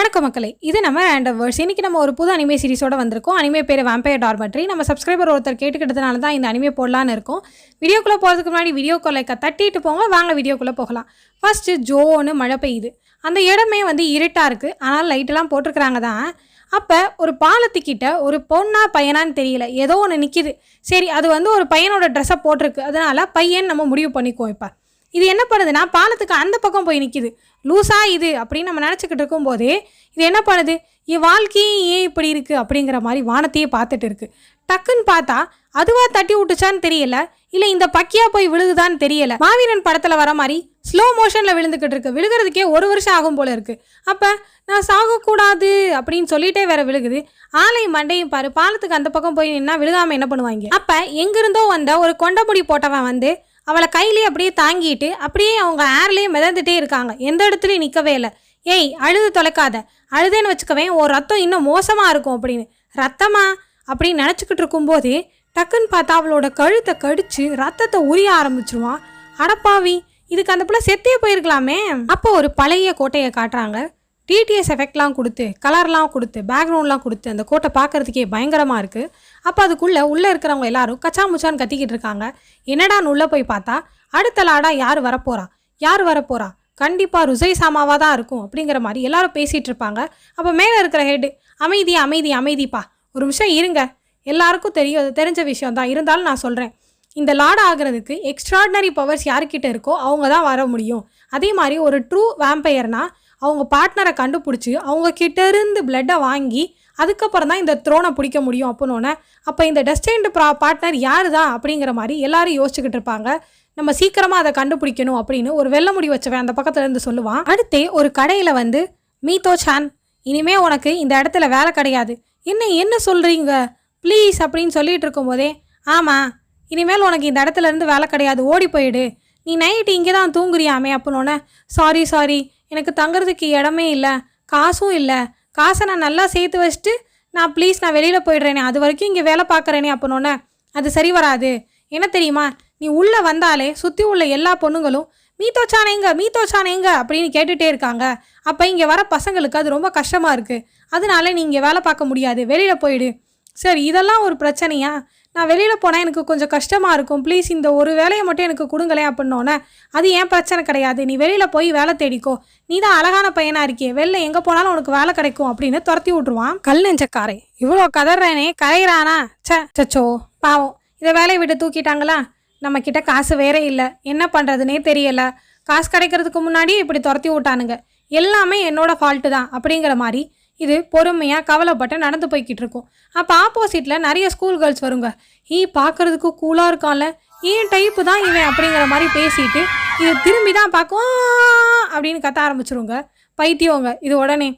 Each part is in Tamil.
வணக்கம் மக்களே. இது நம்ம ரேண்டம் வேர்ஸ் இன்றைக்கி நம்ம ஒரு புது அனிமே சீரிஸோட வந்திருக்கோம். அனிமே பேர் வேம்பையர் டார்மெட்ரி நம்ம சப்ஸ்கிரைபர் ஒருத்தர் கேட்டுக்கிட்டதுனால தான் இந்த அனிமே போடலான்னு இருக்கோம். வீடியோக்குள்ளே போகிறதுக்கு முன்னாடி வீடியோக்குள்ள லைக்க தட்டிட்டு போங்க. வாங்க வீடியோக்குள்ளே போகலாம். ஃபர்ஸ்ட்டு ஜோன்னு மழை பெய்யுது. அந்த இடமே வந்து இருட்டாக இருக்குது ஆனால் லைட்டெல்லாம் போட்டிருக்கிறாங்க தான். அப்போ ஒரு பாலத்துக்கிட்ட ஒரு பொண்ணா பையனான்னு தெரியல. ஏதோ ஒன்று நிற்கிது சரி அது வந்து ஒரு பையனோட ட்ரெஸ்ஸை போட்டிருக்கு. அதனால பையன் நம்ம முடிவு பண்ணிக்குவோம் இப்போ. இது என்ன பண்ணுதுன்னா பாலத்துக்கு அந்த பக்கம் போய் நிற்கிது லூசா இது அப்படின்னு நம்ம நினச்சிக்கிட்டு இருக்கும்போதே இது என்ன பண்ணுது? என் வாழ்க்கையே ஏன் இப்படி இருக்குது அப்படிங்கிற மாதிரி வானத்தையே பார்த்துட்டு இருக்குது டக்குன்னு பார்த்தா அதுவாக தட்டி விட்டுச்சான்னு தெரியல. இல்லை இந்த பக்கியா போய் விழுகுதான்னு தெரியல. மாவீரன் படத்தில் வர மாதிரி ஸ்லோ மோஷனில் விழுந்துக்கிட்டு இருக்கு. விழுகிறதுக்கே ஒரு வருஷம் ஆகும் போல இருக்கு. அப்போ நான் சாகக்கூடாது அப்படின்னு சொல்லிட்டே வேற விழுகுது. ஆலை மண்டையும் பாரு பாலத்துக்கு அந்த பக்கம் போய் நின்னா விழுகாமல் என்ன பண்ணுவாங்க? அப்போ எங்கிருந்தோ வந்த ஒரு கொண்டமுடி போட்டவன் வந்து அவளை கையிலேயே அப்படியே தாங்கிட்டு அப்படியே அவங்க ஏர்லேயே மிதந்துட்டே இருக்காங்க. எந்த இடத்துலையும் நிற்கவே இல்லை. ஏய் அழுது தொலைக்காத. அழுதேன்னு வச்சுக்கவேன் ஒரு ரத்தம் இன்னும் மோசமாக இருக்கும் அப்படின்னு. ரத்தமா? அப்படின்னு நினச்சிக்கிட்டு இருக்கும்போதே டக்குன்னு பார்த்தா அவளோட கழுத்தை கடிச்சு ரத்தத்தை உரிய ஆரம்பிச்சிருவான் அடப்பாவி இதுக்கு அந்த பிள்ளை செத்தே போயிருக்கலாமே. அப்போ ஒரு பழைய கோட்டையை காட்டுறாங்க. டிடிஎஸ் எஃபெக்ட்லாம் கொடுத்து கலர்லாம் கொடுத்து பேக்ரவுண்ட்லாம் கொடுத்து அந்த கோட்டை பார்க்கறதுக்கே பயங்கரமாக இருக்குது அப்போ அதுக்குள்ளே உள்ளே இருக்கிறவங்க எல்லாரும் கச்சா முச்சான்னு கத்திக்கிட்டு இருக்காங்க. என்னடான்னு உள்ளே போய் பார்த்தா அடுத்த லாடாக யார் வரப்போகிறா யார் வரப்போகிறா கண்டிப்பாக ருசை சாமாவாக தான் இருக்கும் அப்படிங்கிற மாதிரி எல்லாரும் பேசிகிட்டு இருப்பாங்க. அப்போ மேலே இருக்கிற ஹெட் அமைதி அமைதி அமைதிப்பா. ஒரு நிமிஷம் இருங்க. எல்லாருக்கும் தெரியும் அது தெரிஞ்ச விஷயம் தான். இருந்தாலும் நான் சொல்கிறேன் இந்த லாட் ஆகிறதுக்கு எக்ஸ்ட்ராடினரி பவர்ஸ் யார்கிட்ட இருக்கோ அவங்க தான் வர முடியும். அதே மாதிரி ஒரு ட்ரூ வேம்பையர்னால் அவங்க பார்ட்னரை கண்டுபிடிச்சி அவங்க இருந்து பிளட்டை வாங்கி அதுக்கப்புறம் தான் இந்த த்ரோனை பிடிக்க முடியும் அப்படின்னோடனே அப்போ இந்த டெஸ்டைன்டு ப்ரா பார்ட்னர் யார் தான் அப்படிங்கிற மாதிரி எல்லாரும் யோசிச்சுக்கிட்டு இருப்பாங்க. நம்ம சீக்கிரமாக அதை கண்டுபிடிக்கணும் அப்படின்னு ஒரு வெள்ள முடி வச்சவன் அந்த பக்கத்துலேருந்து சொல்லுவான். அடுத்தே ஒரு கடையில் வந்து மீதோ சான் இனிமே உனக்கு இந்த இடத்துல வேலை கிடையாது. என்ன என்ன சொல்கிறீங்க ப்ளீஸ் அப்படின்னு சொல்லிட்டு இருக்கும்போதே ஆமாம் இனிமேல் உனக்கு இந்த இடத்துல இருந்து வேலை கிடையாது. ஓடி போயிடு. நீ நைட்டு இங்கே தான் தூங்குறியாமே அப்படின்னோடனே சாரி சாரி எனக்கு தங்குறதுக்கு இடமே இல்லை காசும் இல்லை. காசை நான் நல்லா சேர்த்து வச்சுட்டு நான் ப்ளீஸ் நான் வெளியில் போயிடுறேனே அது வரைக்கும் இங்கே வேலை பார்க்குறேனே அப்படின்னோடனே அது சரி வராது. என்ன தெரியுமா? நீ உள்ளே வந்தாலே சுற்றி உள்ள எல்லா பொண்ணுங்களும் மீ தோச்சானேங்க மீ தோச்சானேங்க அப்படின்னு கேட்டுகிட்டே இருக்காங்க. அப்போ இங்கே வர பசங்களுக்கு அது ரொம்ப கஷ்டமாக இருக்குது அதனால நீ இங்கே வேலை பார்க்க முடியாது வெளியில் போயிடு. சரி இதெல்லாம் ஒரு பிரச்சனையா? நான் வெளியில் போனால் எனக்கு கொஞ்சம் கஷ்டமாக இருக்கும். ப்ளீஸ் இந்த ஒரு வேலையை மட்டும் எனக்கு கொடுங்களேன் அப்படின்னோன்னே அது ஏன் பிரச்சனை கிடையாது. நீ வெளியில் போய் வேலை தேடிக்கோ. நீ தான் அழகான பையனாக இருக்கியே வெளில எங்கே போனாலும் உனக்கு வேலை கிடைக்கும் அப்படின்னு துரத்தி விட்ருவான் கல் நெஞ்சக்காரை. இவ்வளோ கதறானே கரையிறானா? ச்சே சச்சோ பாவம். இதை வேலையை விட்டு தூக்கிட்டாங்களா? நம்ம கிட்ட காசு வேற இல்லை. என்ன பண்ணுறதுனே தெரியல. காசு கிடைக்கிறதுக்கு முன்னாடி இப்படி துரத்தி விட்டானுங்க. எல்லாமே என்னோட ஃபால்ட்டு தான் அப்படிங்கிற மாதிரி இது பொறுமையாக கவலைப்பட்டு நடந்து போய்கிட்டு இருக்கும். அப்போ ஆப்போசிட்டில் நிறைய ஸ்கூல் கேர்ள்ஸ் வருங்க. ஈ பார்க்குறதுக்கு கூலாக இருக்கான்ல. ஏன் டைப்பு தான் இவன்? அப்படிங்கிற மாதிரி பேசிட்டு இது திரும்பி தான் பார்க்கும் அப்படின்னு கத்த ஆரம்பிச்சிருங்க. பைத்தியவங்க இது உடனே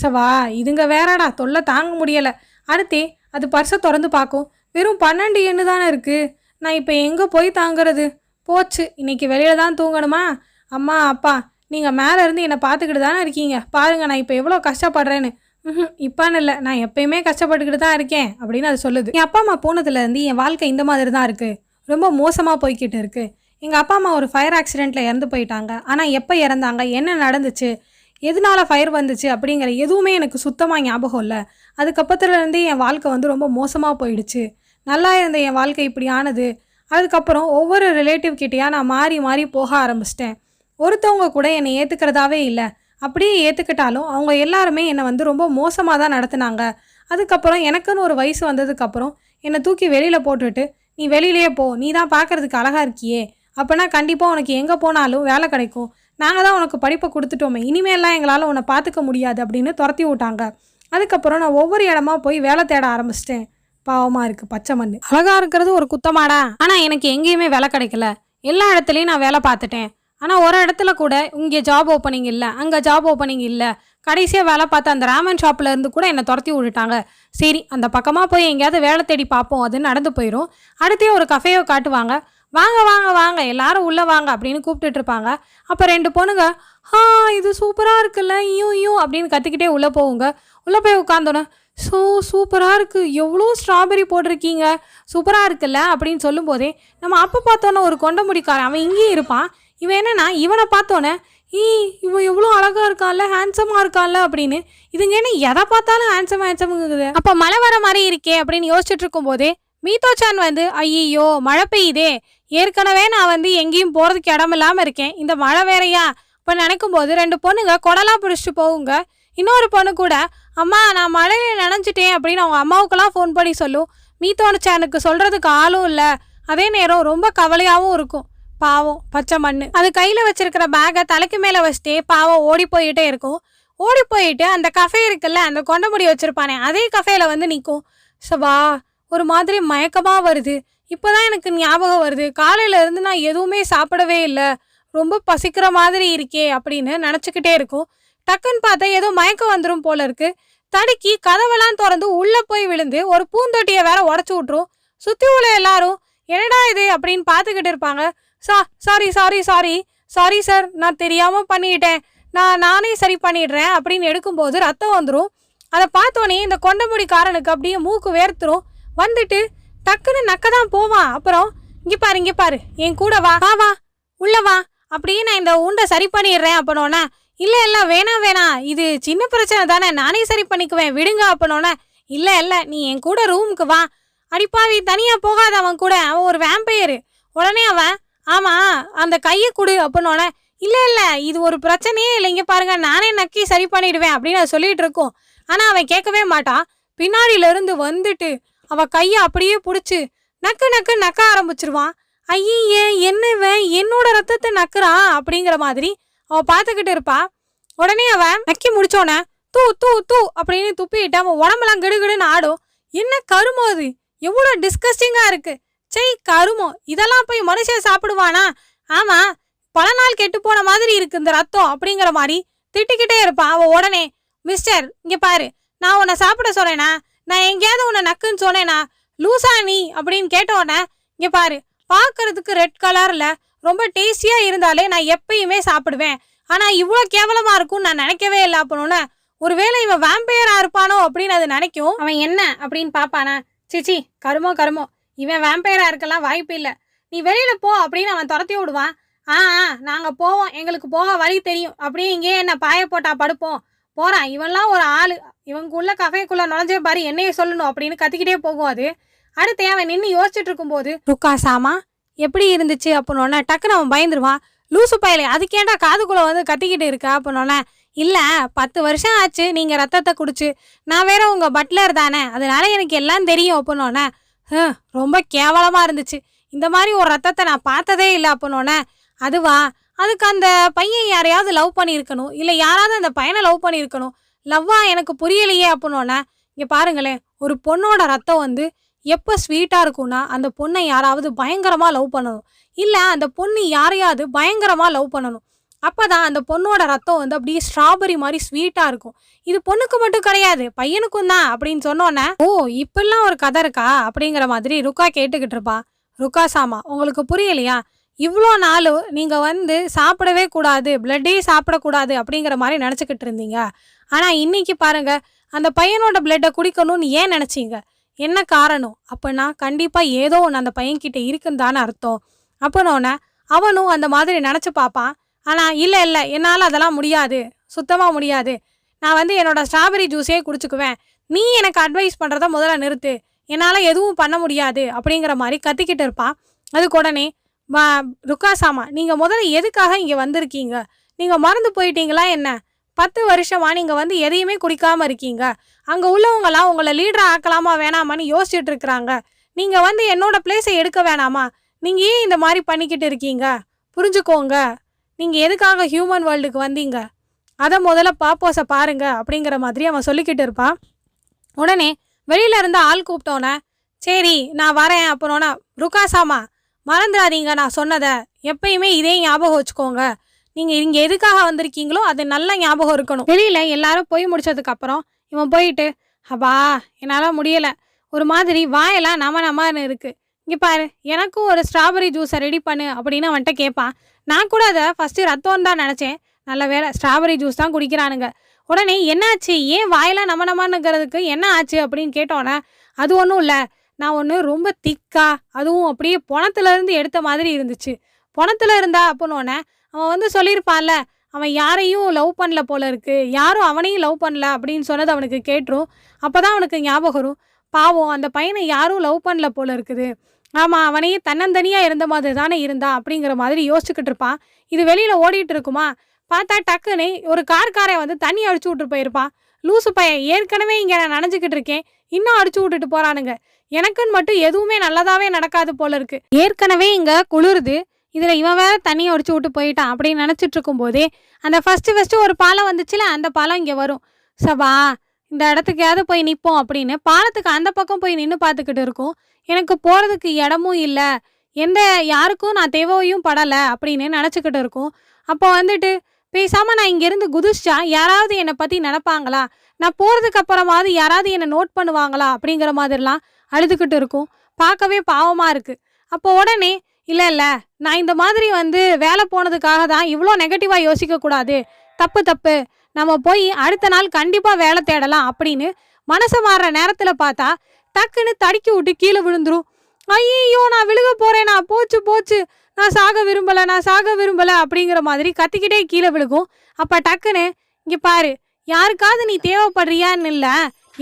சவா இதுங்க வேறடா தொல்லை தாங்க முடியலை. அடுத்தே அது பர்ஸை திறந்து பார்க்கும். வெறும் பன்னெண்டு எண்ணு தானே இருக்குது நான் இப்போ எங்கே போய் தாங்குறது? போச்சு இன்னைக்கு வெளியில் தான் தூங்கணுமா? அம்மா அப்பா நீங்கள் மேலே இருந்து என்னை பார்த்துக்கிட்டு தானே இருக்கீங்க. பாருங்கள் நான் இப்போ எவ்வளோ கஷ்டப்படுறேன்னு. இப்பான்னு இல்லை. நான் எப்பயுமே கஷ்டப்பட்டுக்கிட்டு தான் இருக்கேன் அப்படின்னு அது சொல்லுது. என் அப்பா அம்மா போனதுலேருந்து என் வாழ்க்கை இந்த மாதிரி தான் இருக்குது ரொம்ப மோசமாக போய்கிட்டு இருக்குது எங்கள் அப்பா அம்மா ஒரு ஃபயர் ஆக்சிடெண்ட்டில் இறந்து போயிட்டாங்க. ஆனால் எப்போ இறந்தாங்க? என்ன நடந்துச்சு? எதனால ஃபயர் வந்துச்சு? அப்படிங்கிற எதுவுமே எனக்கு சுத்தமாக ஞாபகம் இல்லை. அதுக்கப்புறத்துலேருந்தே என் வாழ்க்கை வந்து ரொம்ப மோசமாக போயிடுச்சு. நல்லா இருந்த என் வாழ்க்கை இப்படி ஆனது. அதுக்கப்புறம் ஒவ்வொரு ரிலேட்டிவ் கிட்டேயா நான் மாறி மாறி போக ஆரம்பிச்சிட்டேன். ஒருத்தவங்க கூட என்னை ஏற்றுக்கிறதாவே இல்லை. அப்படியே ஏற்றுக்கிட்டாலும் அவங்க எல்லாருமே என்னை வந்து ரொம்ப மோசமாக தான் நடத்துனாங்க. அதுக்கப்புறம் எனக்குன்னு ஒரு வயசு வந்ததுக்கப்புறம் என்னை தூக்கி வெளியில் போட்டுட்டு நீ வெளியிலேயே போ நீ தான் பார்க்கறதுக்கு அழகாக இருக்கியே. அப்போனா கண்டிப்பாக உனக்கு எங்கே போனாலும் வேலை கிடைக்கும். நாங்கள் தான் உனக்கு படிப்பை கொடுத்துட்டோமே. இனிமேல்லாம் எங்களால் உன்னை பார்த்துக்க முடியாது அப்படின்னு துரத்தி விட்டாங்க. அதுக்கப்புறம் நான் ஒவ்வொரு இடமா போய் வேலை தேட ஆரம்பிச்சிட்டேன். பாவமாக இருக்குது பச்சை மண் அழகாக இருக்கிறது ஒரு குத்தமாடா. ஆனால் எனக்கு எங்கேயுமே வேலை கிடைக்கல. எல்லா இடத்துலையும் நான் வேலை பார்த்துட்டேன். ஆனால் ஒரு இடத்துல கூட இங்கே ஜாப் ஓப்பனிங் இல்லை அங்கே ஜாப் ஓப்பனிங் இல்லை. கடைசியாக வேலை பார்த்த அந்த ராமன் ஷாப்பில் இருந்து கூட என்னை துரத்தி விட்டுட்டாங்க. சரி அந்த பக்கமாக போய் எங்கேயாவது வேலை தேடி பார்ப்போம் அது நடந்து போயிடும் அடுத்தே ஒரு கஃபேயோ காட்டுவாங்க. வாங்க வாங்க வாங்க எல்லாரும் உள்ளே வாங்க அப்படின்னு கூப்பிட்டுட்டு இருப்பாங்க. அப்போ ரெண்டு பொண்ணுங்க ஆ இது சூப்பராக இருக்குல்ல ஐயோ ஐயோ அப்படின்னு கற்றுக்கிட்டே உள்ளே போவுங்க. உள்ளே போய் உட்காந்தோன்னே ஸோ சூப்பராக இருக்குது எவ்வளோ ஸ்ட்ராபெரி போட்டிருக்கீங்க? சூப்பராக இருக்குல்ல? அப்படின்னு சொல்லும்போதே நம்ம அப்போ பார்த்தோன்னே ஒரு கொண்ட முடிக்காரன் அவன் இங்கேயும் இருப்பான். இவன் என்னன்னா இவனை பார்த்தோன்னே ஈ இவன் எவ்வளோ அழகாக இருக்கான்ல ஹேண்ட்ஸமாக இருக்கான்ல அப்படின்னு. இதுங்க என்ன எதை பார்த்தாலும் ஹேண்ட்ஸம் ஹேண்ட்ஸமுங்குது அப்போ மழை வர மாதிரி இருக்கே அப்படின்னு யோசிச்சுட்டு இருக்கும்போதே மீத்தோச்சான் வந்து ஐயோ மழை பெய்யுதே. ஏற்கனவே நான் வந்து எங்கேயும் போகிறதுக்கு இடம் இல்லாமல் இருக்கேன். இந்த மழை வேறையா? இப்போ நினைக்கும் போது ரெண்டு பொண்ணுங்க குடலாம் பிடிச்சிட்டு போகுங்க. இன்னொரு பொண்ணு கூட அம்மா நான் மழையில நினைஞ்சிட்டேன் அப்படின்னு அவங்க அம்மாவுக்கெல்லாம் ஃபோன் பண்ணி சொல்லும். மீத்தோனச்சானுக்கு சொல்கிறதுக்கு ஆளும் இல்லை. அதே நேரம் ரொம்ப கவலையாகவும் இருக்கும். பாவம் பச்சை மண்ணு. அது கையில் வச்சிருக்கிற பேகை தலைக்கு மேலே வச்சுட்டே பாவம் ஓடி போயிட்டே இருக்கும். ஓடி போயிட்டு அந்த கஃபே இருக்குல்ல அந்த கொண்டமுடி வச்சிருப்பானே அதே கஃபேல வந்து நிற்கும் சபா ஒரு மாதிரி மயக்கமாக வருது. இப்போதான் எனக்கு ஞாபகம் வருது. காலையில இருந்து நான் எதுவுமே சாப்பிடவே இல்லை. ரொம்ப பசிக்கிற மாதிரி இருக்கே அப்படின்னு நினச்சிக்கிட்டே இருக்கும். டக்குன்னு பார்த்தா ஏதோ மயக்கம் வந்துடும் போல இருக்கு. தடுக்கி கதவெல்லாம் திறந்து உள்ளே போய் விழுந்து ஒரு பூந்தொட்டியை வேற உடச்சி விட்ரும் சுற்றி உள்ள எல்லாரும் என்னடா இது? அப்படின்னு பார்த்துக்கிட்டு இருப்பாங்க. சா sorry sorry sorry sorry sir நான் தெரியாமல் பண்ணிட்டேன். நான் நானே சரி பண்ணிடுறேன் அப்படின்னு எடுக்கும்போது ரத்தம் வந்துடும் அதை பார்த்தோன்னே இந்த கொண்டமுடிக்காரனுக்கு அப்படியே மூக்கு வேர்த்துரும். வந்துட்டு டக்குன்னு நக்க தான் போவான். அப்புறம் இங்கே பாரு இங்கே பாரு. என் கூட வா. வா வா. உள்ள வா. அப்படியே நான் இந்த உண்டை சரி பண்ணிடுறேன் அப்பனோன்னே இல்லை இல்லை வேணாம் வேணாம். இது சின்ன பிரச்சனை தானே. நானே சரி பண்ணிக்குவேன். விடுங்க அப்பனோன்னே இல்லை இல்லை. நீ என் கூட ரூமுக்கு வா. அடிப்பாவி தனியாக போகாத அவன் கூட. அவன் ஒரு வேம்பையரு உடனே அவன் ஆமாம் அந்த கையை கொடு அப்பனோன்னே இல்லை இல்லை இது ஒரு பிரச்சனையே இல்லைங்க பாருங்க நானே நக்கி சரி பண்ணிடுவேன் அப்படின்னு அதை சொல்லிட்டு இருக்கோம். ஆனால் அவன் கேட்கவே மாட்டான். பின்னாடியிலேருந்து வந்துட்டு அவன் கையை அப்படியே பிடிச்சி நக்கு நக்கு நக்க ஆரம்பிச்சிருவான். ஐயே என்ன இவன்? என்னோட ரத்தத்தை நக்குறான் அப்படிங்கிற மாதிரி அவள் பார்த்துக்கிட்டு இருப்பா. உடனே அவன் நக்கி முடிச்சோடனே தூ தூ தூ அப்படின்னு துப்பிட்டு அவன் உடம்பெல்லாம் கிடுகிடுன்னு ஆடும். என்ன கருமோ அது? எவ்வளோ டிஸ்கஸ்டிங்காக இருக்குது சை கருமோ இதெல்லாம் போய் மனுஷன் சாப்பிடுவானா? ஆமா பல நாள் கெட்டு போன மாதிரி இருக்கு இந்த ரத்தம் அப்படிங்கிற மாதிரி திட்டிக்கிட்டே இருப்பான் அவன் உடனே. மிஸ்டர் இங்க பாரு நான் உன்னை சாப்பிட சொன்னேனா? நான் எங்கேயாவது உன்னை நக்குன்னு சொன்னேனா? லூசா நீ அப்படின்னு கேட்ட இங்க பாரு பார்க்கறதுக்கு ரெட் கலர்ல ரொம்ப டேஸ்டியா இருந்தாலே நான் எப்பயுமே சாப்பிடுவேன். ஆனா இவ்வளோ கேவலமா இருக்கும்னு நான் நினைக்கவே இல்லை அப்பனோன்னு. ஒருவேளை இவன் வேம்பையரா இருப்பானோ அப்படின்னு அது நினைக்கும். அவன் என்ன அப்படின்னு பாப்பானா சிச்சி கருமோ கருமோ இவன் வேம்பையராக இருக்கலாம் வாய்ப்பு இல்லை. நீ வெளியில் போ அப்படின்னு அவன் துரத்தி விடுவான். ஆ ஆ நாங்கள் போவோம். எங்களுக்கு போக வழி தெரியும். அப்படியே இங்கேயே என்ன பாய போட்டா படுப்போம். போகிறான் இவன்லாம் ஒரு ஆள். இவனுக்குள்ள கஃபைக்குள்ளே நுழைஞ்சே பாரு என்னையே சொல்லணும் அப்படின்னு கத்திக்கிட்டே போகும் அது. அடுத்து அவன் நின்று யோசிச்சுட்டு இருக்கும்போது ருக்கா சாமா எப்படி இருந்துச்சு? அப்படின்னோடனே டக்குன்னு அவன் பயந்துருவான். லூசு பயலே அதுக்கேண்டா காதுக்குள்ளே வந்து கத்திக்கிட்டு இருக்கா? அப்படின்னோடனே இல்லை பத்து வருஷம் ஆச்சு நீங்கள் ரத்தத்தை குடிச்சு. நான் வேற உங்கள் பட்லர் தானே. அதனால எனக்கு எல்லாம் தெரியும். அப்படின்னோடனே ரொம்ப கேவலமாக இருந்துச்சு. இந்த மாதிரி ஒரு ரத்தத்தை நான் பார்த்ததே இல்லை அப்படின்னோடனே அதுவா? அதுக்கு அந்த பையன் யாரையாவது லவ் பண்ணியிருக்கணும்? இல்லை யாராவது அந்த பையனை லவ் பண்ணியிருக்கணும்? லவ்வா? எனக்கு புரியலையே அப்படின்னோடனே இங்கே பாருங்களேன். ஒரு பொண்ணோட ரத்தம் வந்து எப்போ ஸ்வீட்டாக இருக்கும்னா அந்த பொண்ணை யாராவது பயங்கரமாக லவ் பண்ணணும். இல்லை அந்த பொண்ணு யாரையாவது பயங்கரமாக லவ் பண்ணணும். அப்போ தான் அந்த பொண்ணோட ரத்தம் வந்து அப்படியே ஸ்ட்ராபெரி மாதிரி ஸ்வீட்டாக இருக்கும். இது பொண்ணுக்கு மட்டும் கிடையாது பையனுக்கும் தான் அப்படின்னு சொன்னோன்னே ஓ இப்பெல்லாம் ஒரு கதை இருக்கா? அப்படிங்கிற மாதிரி ருக்கா கேட்டுக்கிட்டு இருப்பா. ருக்கா சாமா உங்களுக்கு புரியலையா? இவ்வளோ நாள் நீங்கள் வந்து சாப்பிடவே கூடாது பிளட்டே சாப்பிடக்கூடாது அப்படிங்கிற மாதிரி நினச்சிக்கிட்டு இருந்தீங்க. ஆனால் இன்னைக்கு பாருங்கள் அந்த பையனோட பிளட்டை குடிக்கணும்னு ஏன் நினச்சிங்க? என்ன காரணம்? அப்போனா கண்டிப்பாக ஏதோ ஒன்று அந்த பையன்கிட்ட இருக்குன்னு தானே அர்த்தம். அப்போனோடனே அவனும் அந்த மாதிரி நினச்சி பார்ப்பான். ஆனால் இல்லை இல்லை. என்னால் அதெல்லாம் முடியாது. சுத்தமாக முடியாது. நான் வந்து என்னோடய ஸ்ட்ராபெரி ஜூஸே குடிச்சுக்குவேன். நீ எனக்கு அட்வைஸ் பண்ணுறத முதல்ல நிறுத்து. என்னால் எதுவும் பண்ண முடியாது அப்படிங்கிற மாதிரி கத்திக்கிட்டு இருப்பான் அதுக்கு உடனே ருக்கா ருக்காசாமா நீங்கள் முதல்ல எதுக்காக இங்கே வந்திருக்கீங்க? நீங்கள் மறந்து போயிட்டீங்களா என்ன? பத்து வருஷமா நீங்கள் வந்து எதையுமே குடிக்காமல் இருக்கீங்க. அங்கே உள்ளவங்களாம் உங்களை லீடராக ஆக்கலாமா வேணாமான்னு யோசிச்சுட்டு இருக்கிறாங்க. நீங்கள் வந்து என்னோட பிளேஸை எடுக்க வேணாமா? நீங்கள் ஏன் இந்த மாதிரி பண்ணிக்கிட்டு இருக்கீங்க? புரிஞ்சுக்கோங்க. நீங்கள் எதுக்காக ஹியூமன் வேர்ல்டுக்கு வந்தீங்க? அதை முதல்ல பாப்போஸை பாருங்க அப்படிங்கிற மாதிரி அவன் சொல்லிக்கிட்டு இருப்பான். உடனே வெளியில இருந்து ஆள் கூப்பிட்டோன்னே சரி நான் வரேன் அப்புறம்னா ருக்காசாமா மறந்துடாதீங்க நான் சொன்னதை. எப்பயுமே இதே ஞாபகம் வச்சுக்கோங்க. நீங்கள் இங்கே எதுக்காக வந்திருக்கீங்களோ அது நல்ல ஞாபகம் இருக்கணும். வெளியில் எல்லாரும் போய் முடிச்சதுக்கப்புறம் இவன் போயிட்டு அப்பா என்னால் முடியலை. ஒரு மாதிரி வாயெல்லாம் நம நமன்னு இருக்குது இங்கே பாரு எனக்கும் ஒரு ஸ்ட்ராபெரி ஜூஸை ரெடி பண்ணு அப்படின்னு அவன்கிட்ட கேட்பான். நான் கூட அதை ஃபஸ்ட்டு ரத்தம் தான் நினச்சேன். நல்ல வேலை ஸ்ட்ராபெரி ஜூஸ் தான் குடிக்கிறானுங்க. உடனே என்னாச்சு? ஏன் வாயெல்லாம் நம்ம நம்மனுங்கிறதுக்கு என்ன ஆச்சு அப்படின்னு கேட்டோன்னே அது ஒன்றும் இல்லை. நான் ஒன்று ரொம்ப திக்கா அதுவும் அப்படியே பணத்துலேருந்து எடுத்த மாதிரி இருந்துச்சு. பணத்தில் இருந்தா அப்படின்னோடனே அவன் வந்து சொல்லியிருப்பான்ல அவன் யாரையும் லவ் பண்ணல போல இருக்குது யாரும் அவனையும் லவ் பண்ணல அப்படின்னு சொன்னது அவனுக்கு கேட்டுரும். அப்போ தான் அவனுக்கு ஞாபகம் வரும். பாவம் அந்த பையனை யாரும் லவ் பண்ணல போல இருக்குது. ஆமாம் அவனையே தன்னந்தனியாக இருந்த மாதிரி தானே இருந்தான் அப்படிங்கிற மாதிரி யோசிச்சுக்கிட்டு இருப்பான். இது வெளியில் ஓடிட்டு இருக்குமா? பார்த்தா டக்குன்னு ஒரு கார்காரை வந்து தண்ணி அடிச்சு விட்டு போயிருப்பான் லூசு பையன் ஏற்கனவே இங்கே நான் நனைஞ்சிக்கிட்டு இருக்கேன். இன்னும் அடிச்சு விட்டுட்டு போறானுங்க. எனக்குன்னு மட்டும் எதுவுமே நல்லதாகவே நடக்காது போல இருக்கு. ஏற்கனவே இங்கே குளிருது. இதில் இவன் வேற தண்ணி அடிச்சு விட்டு போயிட்டான் அப்படின்னு நினச்சிட்டு இருக்கும்போதே அந்த ஃபஸ்ட்டு ஃபஸ்ட்டு ஒரு பாலம் வந்துச்சுல அந்த பாலம் இங்கே வரும். சபா இந்த இடத்துக்கையாவது போய் நிற்போம் அப்படின்னு பாலத்துக்கு அந்த பக்கம் போய் நின்று பார்த்துக்கிட்டு இருக்கும். எனக்கு போகிறதுக்கு இடமும் இல்லை. எந்த யாருக்கும் நான் தேவையும் படலை அப்படின்னு நினச்சிக்கிட்டு இருக்கும். அப்போ வந்துட்டு பேசாமல் நான் இங்கேருந்து குதிச்சா யாராவது என்னை பற்றி நினப்பாங்களா? நான் போகிறதுக்கு அப்புறமாவது யாராவது என்னை நோட் பண்ணுவாங்களா? அப்படிங்கிற மாதிரிலாம் அழுதுகிட்டு இருக்கும். பார்க்கவே பாவமாக இருக்குது அப்போ உடனே இல்லை இல்லை நான் இந்த மாதிரி வந்து வேலை போனதுக்காக தான் இவ்வளோ நெகட்டிவாக யோசிக்கக்கூடாது. தப்பு தப்பு. நம்ம போய் அடுத்த நாள் கண்டிப்பாக வேலை தேடலாம் அப்படின்னு மனசை மாறுற நேரத்தில் பார்த்தா டக்குன்னு தடுக்கி விட்டு கீழே விழுந்துரும். ஐயோ நான் விழுக நான் போச்சு போச்சு. நான் சாக விரும்பலை நான் சாக விரும்பலை அப்படிங்கிற மாதிரி கத்திக்கிட்டே கீழே விழுகும். அப்போ டக்குன்னு இங்கே பாரு யாருக்காவது நீ தேவைப்படுறியான்னு இல்லை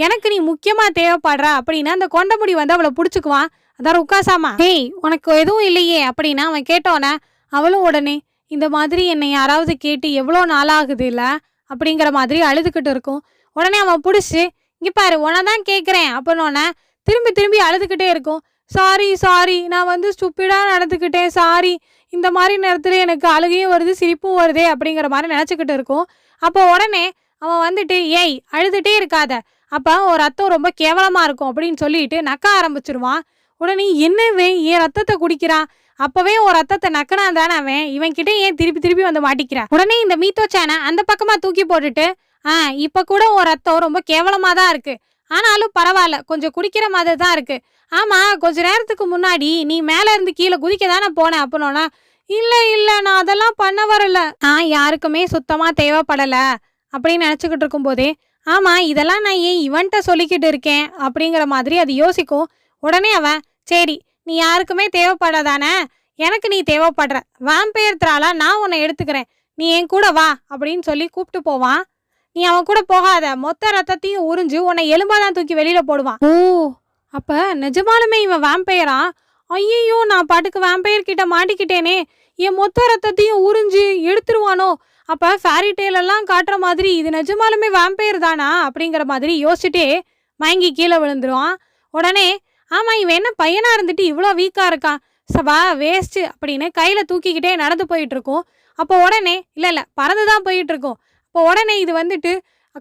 எனக்கு நீ முக்கியமாக தேவைப்படுற அப்படின்னு அந்த கொண்டமுடி வந்து அவளை பிடிச்சிக்குவான். அதான் உட்காசாமா ஹேய் உனக்கு எதுவும் இல்லையே அப்படின்னு அவன் கேட்டோன்னே அவளும் உடனே இந்த மாதிரி என்னை யாராவது கேட்டு எவ்வளோ நாளாகுது இல்லை? அப்படிங்கிற மாதிரி அழுதுகிட்டு இருக்கும். உடனே அவன் பிடிச்சி இங்கே பாரு உன தான் கேட்குறேன் அப்படின்னோடனே திரும்பி திரும்பி அழுதுகிட்டே இருக்கும். சாரி சாரி நான் வந்து ஸ்டூப்பிடாக நடந்துக்கிட்டேன் சாரி இந்த மாதிரி நேரத்தில் எனக்கு அழுகையும் வருது சிரிப்பும் வருதே அப்படிங்கிற மாதிரி நினச்சிக்கிட்டு இருக்கும். அப்போ உடனே அவன் வந்துட்டு ஏய் அழுதுகிட்டே இருக்காத. அப்போ ஒரு ரத்தம் ரொம்ப கேவலமாக இருக்கும் அப்படின்னு சொல்லிட்டு நக்க ஆரம்பிச்சிருவான். உடனே என்னவே என் ரத்தத்தை குடிக்கிறான் அப்பவே ஒரு ரத்தத்தை நக்கனா தானே அவன்? இவன் கிட்ட ஏன் திருப்பி திருப்பி வந்து மாட்டிக்கிறான் உடனே இந்த மீத்தோ சேனை அந்த பக்கமா தூக்கி போட்டுட்டு ஆ இப்ப கூட ஒரு ரத்தம் ரொம்ப கேவலமா தான் இருக்கு. ஆனாலும் பரவாயில்ல கொஞ்சம் குடிக்கிற மாதிரி தான் இருக்கு. ஆமா கொஞ்ச நேரத்துக்கு முன்னாடி நீ மேல இருந்து கீழே குதிக்க தானே போனேன் அப்படின்னா இல்ல இல்ல நான் அதெல்லாம் பண்ண வரல. நான் யாருக்குமே சுத்தமா தேவைப்படல அப்படின்னு நினச்சிக்கிட்டு இருக்கும்போதே ஆமா இதெல்லாம் நான் ஏன் இவன்கிட்ட சொல்லிக்கிட்டு இருக்கேன் அப்படிங்கிற மாதிரி அது யோசிக்கும். உடனே அவன் சரி நீ யாருக்குமே தேவைப்படாதானே? எனக்கு நீ தேவைப்படுற. வாம்பயர் திராலா நான் உன்னை எடுத்துக்கிறேன். நீ என் கூட வா அப்படின்னு சொல்லி கூப்பிட்டு போவான். நீ அவன் கூட போகாத. மொத்த ரத்தத்தையும் உறிஞ்சு உன்னை எலும்பாதான் தூக்கி வெளியில போடுவான். ஓ அப்ப நிஜமாலுமே இவன் வாம்பயரா? ஐயோ நான் பாட்டுக்கு வாம்பயர் கிட்ட மாட்டிக்கிட்டேனே. என் மொத்த ரத்தத்தையும் உறிஞ்சு எடுத்துருவானோ? அப்ப ஃபேரி டேல் எல்லாம் காட்டுற மாதிரி இது நிஜமாலுமே வாம்பயர் தானா? அப்படிங்கிற மாதிரி யோசிச்சுட்டே மயங்கி கீழே விழுந்துருவான். உடனே ஆமாம் இவன் என்ன பையனாக இருந்துட்டு இவ்வளோ வீக்காக இருக்கான். சபா வேஸ்ட்டு அப்படின்னு கையில் தூக்கிக்கிட்டே நடந்து போயிட்டுருக்கோம் அப்போ உடனே இல்லை இல்லை பறந்து தான் போயிட்டுருக்கோம் அப்போ உடனே இது வந்துட்டு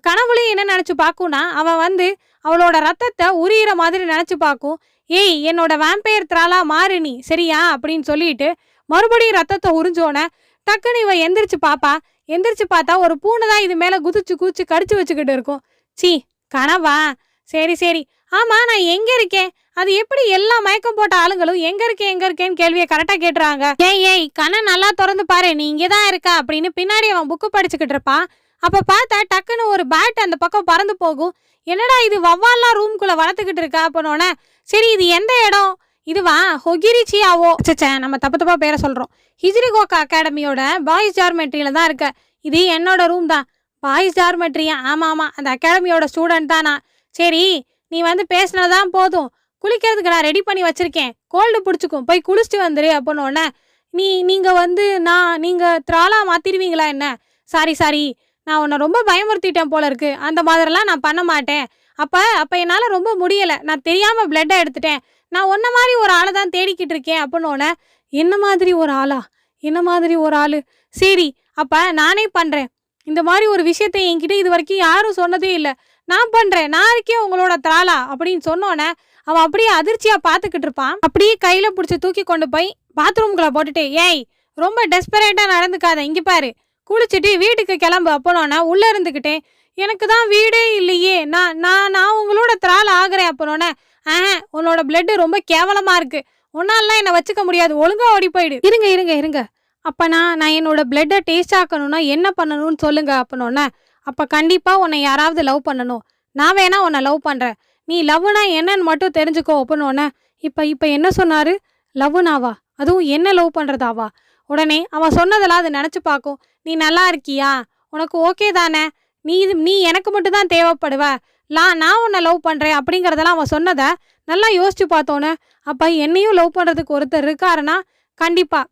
கனவுலையும் என்ன நினச்சி பார்க்கும்னா அவன் வந்து அவளோட ரத்தத்தை உரியிற மாதிரி நினச்சி பார்க்கும். ஏய் என்னோட வேம்பயர் திராலா மாறு நீ சரியா? அப்படின்னு சொல்லிட்டு மறுபடியும் ரத்தத்தை உறிஞ்சோன்னே டக்குன்னு இவன் எந்திரிச்சு பாப்பா. எந்திரிச்சு பார்த்தா ஒரு பூனை தான் இது மேலே குதிச்சு குதிச்சு கடிச்சு வச்சுக்கிட்டு இருக்கும். சி கனவா? சரி சரி ஆமா நான் எங்க இருக்கேன்? அது எப்படி எல்லா மயக்கம் போட்ட ஆளுங்களும் எங்க இருக்கேன் எங்க இருக்கேன்னு கேள்வியை கரெக்டா கேட்டுறாங்க. ஏய் ஏய் கண்ணை நல்லா திறந்து பாரு நீ இங்கதான் இருக்க அப்படின்னு பின்னாடி அவன் புக்கு படிச்சுக்கிட்டு இருப்பான். அப்ப பார்த்தா டக்குன்னு ஒரு பேட் அந்த பக்கம் பறந்து போகும். என்னடா இது வவ்வால்லாம் ரூம்குள்ள வளர்த்துக்கிட்டு இருக்கா அப்பனோட சரி இது எந்த இடம்? இதுவா? ஹொகிரிச்சியாவோ? சச்சே நம்ம தப்பு தப்பா பேரை சொல்றோம். ஹிஜ்ரிகோக்கா அகாடமியோட பாய்ஸ் ஜார்மெட்ரியில தான் இருக்க. இது என்னோட ரூம் தான். பாய்ஸ் ஜார்மெட்ரியா ஆமா ஆமா அந்த அகாடமியோட ஸ்டூடெண்ட் தான் நான். சரி நீ வந்து பேசினதான் போதும். குளிக்கிறதுக்கு நான் ரெடி பண்ணி வச்சிருக்கேன். கோல்டு பிடிச்சிக்கும். போய் குளிச்சுட்டு வந்துரு அப்போன்னு நீ நீங்கள் வந்து நான் நீங்கள் திராலா மாற்றிடுவீங்களா என்ன? சாரி சாரி நான் உன்னை ரொம்ப பயமுறுத்திட்டேன் போல இருக்கு. அந்த மாதிரிலாம் நான் பண்ண மாட்டேன். அப்போ அப்போ என்னால் ரொம்ப முடியலை. நான் தெரியாமல் பிளட்டை எடுத்துட்டேன். நான் ஒன்ன மாதிரி ஒரு ஆளை தான் தேடிக்கிட்டு இருக்கேன். அப்படின்னு என்ன மாதிரி ஒரு ஆளா? என்ன மாதிரி ஒரு ஆள்? சரி அப்போ நானே பண்ணுறேன் இந்த மாதிரி ஒரு விஷயத்தை என்கிட்ட இது வரைக்கும் யாரும் சொன்னதே இல்லை. நான் பண்ணுறேன் நான் இருக்கேன் உங்களோட திராலா அப்படின்னு சொன்னோன்னே அவன் அப்படியே அதிர்ச்சியாக பார்த்துக்கிட்டு இருப்பான். அப்படியே கையில் பிடிச்சி தூக்கி கொண்டு போய் பாத்ரூம்குள்ளே போட்டுட்டு ஏய் ரொம்ப டெஸ்பரேட்டாக நடந்துக்காத இங்கே பாரு. குளிச்சுட்டு வீட்டுக்கு கிளம்பு அப்போனோன்னே உள்ளே இருந்துக்கிட்டேன் எனக்கு தான் வீடே இல்லையே. நான் நான் நான் உங்களோட திரால ஆகுறேன் அப்பனோன்னே ஆஹ் உன்னோட பிளட்டு ரொம்ப கேவலமாக இருக்குது உன்னாலாம் என்னை வச்சுக்க முடியாது. ஒழுங்கா ஓடி போயிடு. இருங்க இருங்க இருங்க. அப்போ நான் நான் என்னோட பிளட்டை டேஸ்ட் ஆக்கணும்னா என்ன பண்ணணும்னு சொல்லுங்க அப்பனோன்னே அப்போ கண்டிப்பாக உன்னை யாராவது லவ் பண்ணணும். நான் வேணா உன்னை லவ் பண்ணுறேன் நீ லவ்னா என்னன்னு மட்டும் தெரிஞ்சுக்கோ அப்பனோன்னே இப்போ இப்போ என்ன சொன்னார்? லவ்னாவா அதுவும் என்ன லவ் பண்ணுறதாவா உடனே அவன் சொன்னதெல்லாம் அது நினச்சி பார்க்கும். நீ நல்லா இருக்கியா? உனக்கு ஓகே தானே? நீ இது நீ எனக்கு மட்டும் தான் தேவைப்படுவ. லா நான் உன்னை லவ் பண்ணுறேன் அப்படிங்கிறதெல்லாம் அவன் சொன்னதை நல்லா யோசிச்சு பார்த்தோன்னே அப்போ என்னையும் லவ் பண்ணுறதுக்கு ஒருத்தர் இருக்காருன்னா கண்டிப்பாக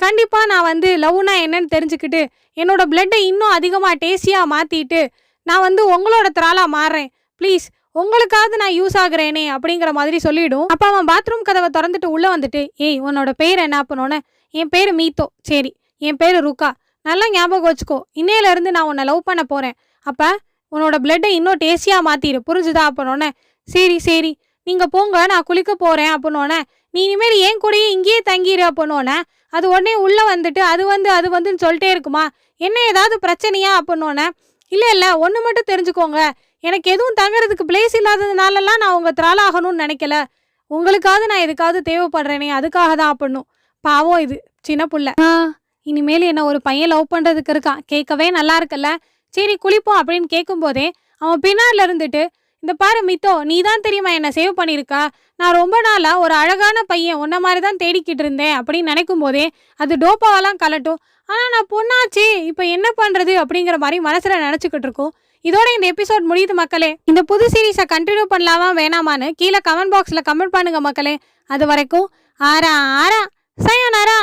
கண்டிப்பாக நான் வந்து லவ்னா என்னன்னு தெரிஞ்சுக்கிட்டு என்னோட பிளட்டை இன்னும் அதிகமாக டேஸ்டியாக மாற்றிட்டு நான் வந்து உங்களோட திராளாக மாறுறேன். ப்ளீஸ் உங்களுக்காவது நான் யூஸ் ஆகுறேனே அப்படிங்கிற மாதிரி சொல்லிவிடும் அப்போ அவன் பாத்ரூம் கதவை திறந்துட்டு உள்ளே வந்துட்டு ஏய் உன்னோட பேர் என்ன? பண்ணோன்னு என் பேர் மீத்தோ. சரி என் பேர் ருக்கா. நல்லா ஞாபகம் வச்சுக்கோ இன்னையிலேருந்து நான் உன்னை லவ் பண்ண போகிறேன் அப்போ உன்னோட பிளட்டை இன்னும் டேஸ்டியாக மாற்றிடு புரிஞ்சுதா? அப்பனோன்னே சரி சரி நீங்கள் போங்க நான் குளிக்க போகிறேன் அப்படின்னோடனே நீ இனிமேல் ஏன் கூடயே இங்கேயே தங்கிடு அப்படின்னோடனே அது உடனே உள்ளே வந்துட்டு அது வந்து அது வந்துன்னு சொல்லிட்டே இருக்குமா? என்ன ஏதாவது பிரச்சனையா அப்படின்னோடனே இல்லை இல்லை ஒன்று மட்டும் தெரிஞ்சுக்கோங்க. எனக்கு எதுவும் தங்குறதுக்கு பிளேஸ் இல்லாததுனாலலாம் நான் உங்கள் திராளாகணும்னு நினைக்கல. உங்களுக்காவது நான் எதுக்காவது தேவைப்படுறேனே அதுக்காக தான் அப்படின்னும் பாவம் இது சின்ன புள்ள. ஆ இனிமேல் என்ன ஒரு பையன் லவ் பண்ணுறதுக்கு இருக்கான். கேட்கவே நல்லா இருக்குல்ல. சரி குளிப்போம் அப்படின்னு கேட்கும்போதே அவன் பின்னால் இருந்துட்டு இந்த பாரு மித்தோ நீ தான் தெரியுமா என்னை சேவ் பண்ணியிருக்கா? நான் ரொம்ப நாளாக ஒரு அழகான பையன் உன்ன மாதிரி தான் தேடிக்கிட்டு இருந்தேன் அப்படின்னு நினைக்கும் போதே அது டோப்பாவெல்லாம் கலட்டும். ஆனால் நான் பொண்ணாச்சே இப்போ என்ன பண்ணுறது அப்படிங்கிற மாதிரி மனசில் நினச்சிக்கிட்டு இருக்கோம். இதோட இந்த எபிசோட் முடியுது மக்களே. இந்த புது சீரீஸை கண்டினியூ பண்ணலாமா வேணாமான்னு கீழே கமெண்ட் பாக்ஸில் கமெண்ட் பண்ணுங்கள் மக்களே. அது வரைக்கும் ஆறா ஆறா சயோனாரா